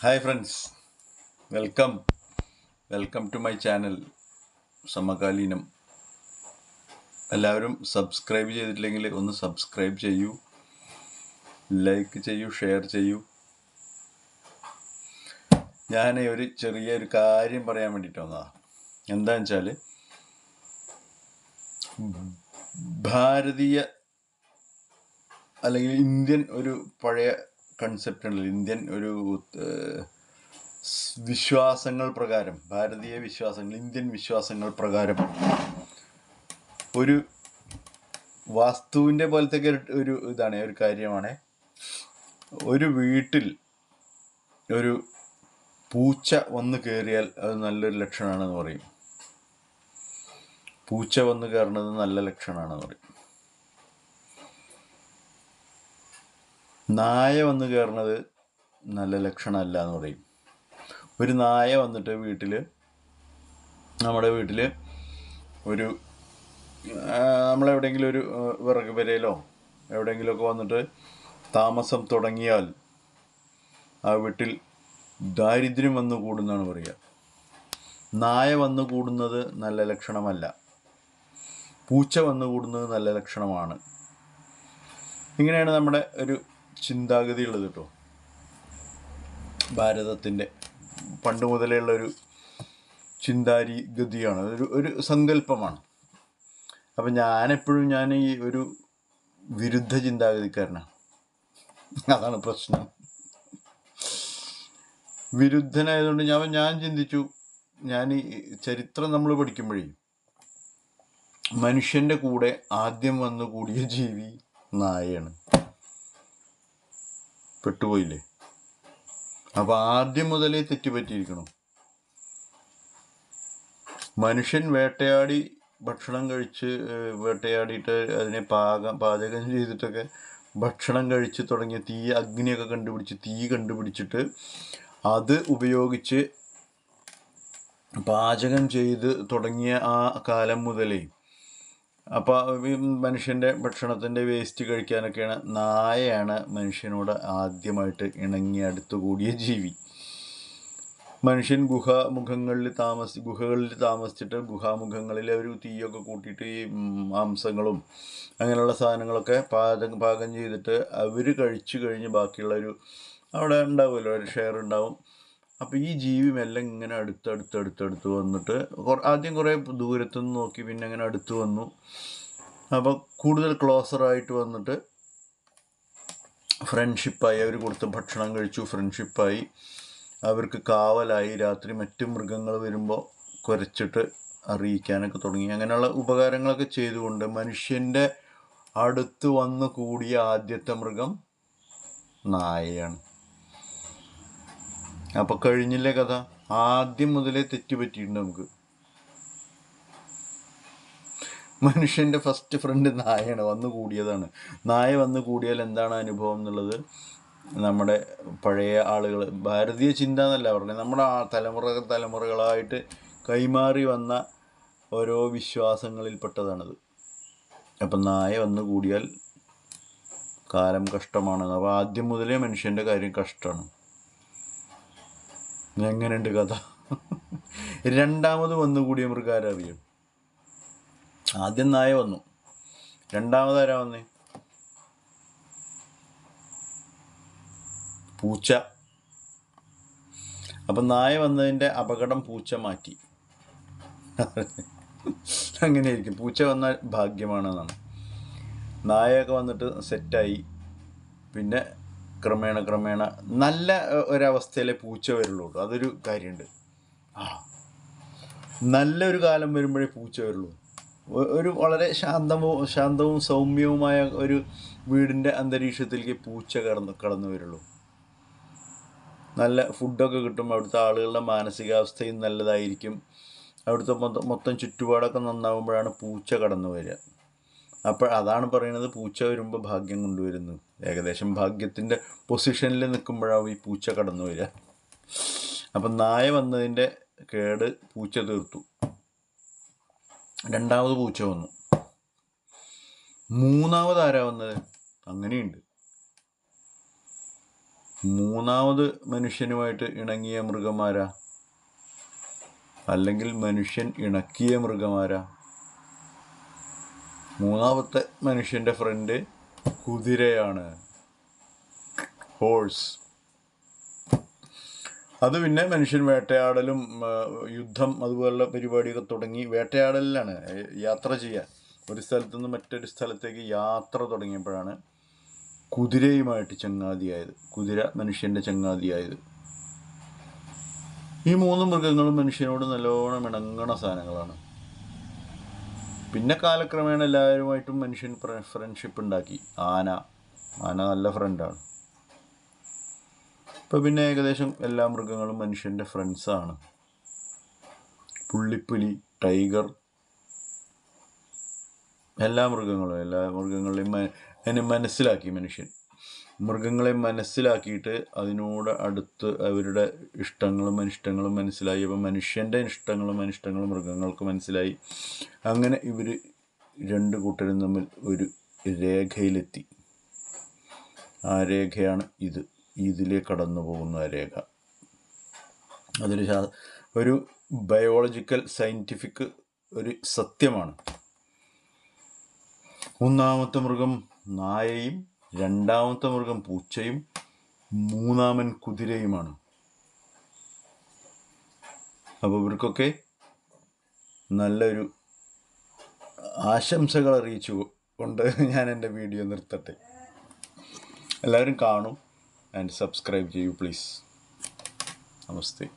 Hi friends welcome welcome to my channel Samakaleenam എല്ലാവരും subscribe ചെയ്തിട്ടില്ലെങ്കിൽ ഒന്ന് സബ്സ്ക്രൈബ് ചെയ്യൂ ലൈക്ക് ചെയ്യൂ ഷെയർ ചെയ്യൂ. ഞാൻ ഒരു ചെറിയൊരു കാര്യം പറയാൻ വേണ്ടിയിട്ട് വന്നതാണ് എന്താണെന്ന് വെച്ചാൽ ഭാരതീയ അല്ലെങ്കിൽ ഇന്ത്യൻ ഒരു പഴയ കൺസെപ്റ്റ് ഉണ്ടല്ലോ ഇന്ത്യൻ ഒരു വിശ്വാസങ്ങൾ പ്രകാരം ഭാരതീയ വിശ്വാസങ്ങൾ ഇന്ത്യൻ വിശ്വാസങ്ങൾ പ്രകാരം ഒരു വാസ്തുവിന്റെ പോലത്തെ ഒരു ഇതാണ് ഒരു കാര്യമാണ്. ഒരു വീട്ടിൽ ഒരു പൂച്ച വന്ന് കയറിയാൽ അത് നല്ലൊരു ലക്ഷണമാണെന്ന് പറയും. പൂച്ച വന്ന് കയറുന്നത് നല്ല ലക്ഷണമാണെന്ന് പറയും. നായ വന്നു കയറുന്നത് നല്ല ലക്ഷണമല്ല എന്ന് പറയും. ഒരു നായ വന്നിട്ട് വീട്ടിൽ നമ്മുടെ വീട്ടിൽ ഒരു നമ്മളെവിടെങ്കിലും ഒരു വിറക് പെരയിലോ എവിടെയെങ്കിലുമൊക്കെ വന്നിട്ട് താമസം തുടങ്ങിയാൽ ആ വീട്ടിൽ ദാരിദ്ര്യം വന്നു കൂടുന്നാണ് പറയുക. നായ വന്നു കൂടുന്നത് നല്ല ലക്ഷണമല്ല. പൂച്ച വന്നു കൂടുന്നത് നല്ല ലക്ഷണമാണ്. ഇങ്ങനെയാണ് നമ്മുടെ ഒരു ചിന്താഗതി ഉള്ളത് കേട്ടോ. ഭാരതത്തിന്റെ പണ്ട് മുതലേ ഉള്ളൊരു ചിന്താരി ഗതിയാണ് ഒരു ഒരു സങ്കല്പമാണ്. അപ്പം ഞാനെപ്പോഴും ഞാൻ ഈ ഒരു വിരുദ്ധ ചിന്താഗതിക്കാരനാണ്. അതാണ് പ്രശ്നം. വിരുദ്ധനായതുകൊണ്ട് ഞാൻ ഞാൻ ചിന്തിച്ചു ഞാൻ ഈ ചരിത്രം നമ്മൾ പഠിക്കുമ്പോഴേ മനുഷ്യന്റെ കൂടെ ആദ്യം വന്നു കൂടിയ ജീവി നായയാണ്. പെട്ടുപോയില്ലേ? അപ്പൊ ആദ്യം മുതലേ തെറ്റുപറ്റിയിരിക്കണം. മനുഷ്യൻ വേട്ടയാടി ഭക്ഷണം കഴിച്ച് വേട്ടയാടിയിട്ട് അതിനെ പാകം പാചകം ചെയ്തിട്ടൊക്കെ ഭക്ഷണം കഴിച്ച് തുടങ്ങിയ തീ അഗ്നിയൊക്കെ കണ്ടുപിടിച്ച് തീ കണ്ടുപിടിച്ചിട്ട് അത് ഉപയോഗിച്ച് പാചകം ചെയ്ത് തുടങ്ങിയ ആ കാലം മുതലേ അപ്പോൾ മനുഷ്യന്റെ ഭക്ഷണത്തിന്റെ വേസ്റ്റ് കഴിക്കാനൊക്കെയാണ് നായയാണ് മനുഷ്യനോട് ആദ്യമായിട്ട് ഇണങ്ങി അടുത്തുകൂടിയ ജീവി. മനുഷ്യൻ ഗുഹാമുഖങ്ങളിൽ താമസി ഗുഹകളിൽ താമസിച്ചിട്ട് ഗുഹാമുഖങ്ങളിൽ അവർ തീയൊക്കെ കൂട്ടിയിട്ട് ഈ മാംസങ്ങളും അങ്ങനെയുള്ള സാധനങ്ങളൊക്കെ പാചകം പാകം ചെയ്തിട്ട് അവർ കഴിച്ചു കഴിഞ്ഞ് ബാക്കിയുള്ളൊരു അവിടെ ഉണ്ടാവുമല്ലോ ഒരു ഷെയർ ഉണ്ടാവും. അപ്പോൾ ഈ ജീവി മെല്ലെ ഇങ്ങനെ അടുത്ത് അടുത്ത് അടുത്ത് അടുത്ത് വന്നിട്ട് ആദ്യം കുറേ ദൂരത്തു നിന്ന് നോക്കി പിന്നെ അങ്ങനെ അടുത്ത് വന്നു. അപ്പോൾ കൂടുതൽ ക്ലോസർ ആയിട്ട് വന്നിട്ട് ഫ്രണ്ട്ഷിപ്പായി. അവർ കൊടുത്ത് ഭക്ഷണം കഴിച്ചു ഫ്രണ്ട്ഷിപ്പായി. അവർക്ക് കാവലായി. രാത്രി മറ്റു മൃഗങ്ങൾ വരുമ്പോൾ കുരച്ചിട്ട് അറിയിക്കാനൊക്കെ തുടങ്ങി. അങ്ങനെയുള്ള ഉപകാരങ്ങളൊക്കെ ചെയ്തുകൊണ്ട് മനുഷ്യന്റെ അടുത്ത് വന്നു കൂടിയ ആദ്യത്തെ മൃഗം നായയാണ്. അപ്പൊ കഴിഞ്ഞില്ല കഥ? ആദ്യം മുതലേ തെറ്റുപറ്റിയിട്ടുണ്ട് നമുക്ക്. മനുഷ്യന്റെ ഫസ്റ്റ് ഫ്രണ്ട് നായയാണ് വന്നു കൂടിയതാണ്. നായ വന്നു കൂടിയാൽ എന്താണ് അനുഭവം എന്നുള്ളത് നമ്മുടെ പഴയ ആളുകൾ ഭാരതീയ ചിന്ത എന്നല്ല പറഞ്ഞത് നമ്മുടെ തലമുറ തലമുറകളായിട്ട് കൈമാറി വന്ന ഓരോ വിശ്വാസങ്ങളിൽപ്പെട്ടതാണത്. അപ്പം നായ വന്നു കൂടിയാൽ കാലം കഷ്ടമാണ് അപ്പോൾ ആദ്യം മുതലേ മനുഷ്യന്റെ കാര്യം കഷ്ടമാണ്. എങ്ങനെയുണ്ട് കഥ? രണ്ടാമത് വന്നുകൂടിയ മൃഗാരറിയും ആദ്യം നായ വന്നു. രണ്ടാമതാരാ വന്നേ? പൂച്ച. അപ്പം നായ വന്നതിന്റെ അപകടം പൂച്ച മാറ്റി. അങ്ങനെയായിരിക്കും. പൂച്ച വന്നാൽ ഭാഗ്യമാണെന്നാണ്. നായയൊക്കെ വന്നിട്ട് സെറ്റായി പിന്നെ ക്രമേണ ക്രമേണ നല്ല ഒരവസ്ഥയിലെ പൂച്ച വരുള്ളൂ. അതൊരു കാര്യമുണ്ട് ആ. നല്ലൊരു കാലം വരുമ്പോഴേ പൂച്ച വരുള്ളൂ. ഒരു വളരെ ശാന്തവും ശാന്തവും സൗമ്യവുമായ ഒരു വീടിന്റെ അന്തരീക്ഷത്തിലേക്ക് പൂച്ച കടന്ന് കടന്നു വരുള്ളൂ. നല്ല ഫുഡൊക്കെ കിട്ടും. അവിടുത്തെ ആളുകളുടെ മാനസികാവസ്ഥയും നല്ലതായിരിക്കും. അവിടുത്തെ മൊത്തം മൊത്തം ചുറ്റുപാടൊക്കെ നന്നാവുമ്പോഴാണ് പൂച്ച കടന്നു വരിക. അപ്പോൾ അതാണ് പറയുന്നത് പൂച്ച വരുമ്പോൾ ഭാഗ്യം കൊണ്ടുവരുന്നു. ഏകദേശം ഭാഗ്യത്തിന്റെ പൊസിഷനിൽ നിൽക്കുമ്പോഴാവും ഈ പൂച്ച കടന്നു വരിക. അപ്പം നായ വന്നതിന്റെ കേട് പൂച്ച തീർത്തു. രണ്ടാമത് പൂച്ച വന്നു. മൂന്നാമത് ആരാ വന്നത്? അങ്ങനെയുണ്ട്. മൂന്നാമത് മനുഷ്യനുമായിട്ട് ഇണങ്ങിയ മൃഗമാരാ അല്ലെങ്കിൽ മനുഷ്യൻ ഇണക്കിയ മൃഗമാരാ മൂന്നാമത്തെ മനുഷ്യന്റെ ഫ്രണ്ട് കുതിരയാണ്. ഹോഴ്സ് അത് പിന്നെ മനുഷ്യൻ വേട്ടയാടലും യുദ്ധം അതുപോലുള്ള പരിപാടിയൊക്കെ തുടങ്ങി വേട്ടയാടലിലാണ് യാത്ര ചെയ്യാൻ. ഒരു സ്ഥലത്തു നിന്ന് മറ്റൊരു സ്ഥലത്തേക്ക് യാത്ര തുടങ്ങിയപ്പോഴാണ് കുതിരയുമായിട്ട് ചങ്ങാതിയായത്. കുതിര മനുഷ്യന്റെ ചങ്ങാതിയായത്. ഈ മൂന്ന് മൃഗങ്ങളും മനുഷ്യനോട് നല്ലോണം ഇണങ്ങണ സാധനങ്ങളാണ്. പിന്നെ കാലക്രമേണ എല്ലാവരുമായിട്ടും മനുഷ്യൻ ഫ്രണ്ട്ഷിപ്പ് ഉണ്ടാക്കി. ആന. ആന നല്ല ഫ്രണ്ടാണ് ഇപ്പോൾ പിന്നെ ഏകദേശം എല്ലാ മൃഗങ്ങളും മനുഷ്യന്റെ ഫ്രണ്ട്സാണ് പുള്ളിപ്പുലി ടൈഗർ എല്ലാ മൃഗങ്ങളും എല്ലാ മൃഗങ്ങളെയും മനസ്സിലാക്കി മനുഷ്യൻ. മൃഗങ്ങളെ മനസ്സിലാക്കിയിട്ട് അതിനോട് അടുത്ത് അവരുടെ ഇഷ്ടങ്ങളും അനിഷ്ടങ്ങളും മനസ്സിലായി. അപ്പം മനുഷ്യന്റെ ഇഷ്ടങ്ങളും അനിഷ്ടങ്ങളും മൃഗങ്ങൾക്ക് മനസ്സിലായി. അങ്ങനെ ഇവർ രണ്ട് കൂട്ടരും തമ്മിൽ ഒരു രേഖയിലെത്തി. ആ രേഖയാണ് ഇത്. ഇതിലെ കടന്നു പോകുന്ന രേഖ. അതൊരു ഒരു ബയോളജിക്കൽ സയന്റിഫിക് ഒരു സത്യമാണ്. ഒന്നാമത്തെ മൃഗം നായയും രണ്ടാമത്തെ മൃഗം പൂച്ചയും മൂന്നാമൻ കുതിരയുമാണ്. അപ്പോൾ ഇവർക്കൊക്കെ നല്ലൊരു ആശംസകൾ അറിയിച്ചു കൊണ്ട് ഞാൻ എന്റെ വീഡിയോ നിർത്തട്ടെ. എല്ലാവരും കാണും ആൻഡ് സബ്സ്ക്രൈബ് ചെയ്യൂ പ്ലീസ്. നമസ്തേ.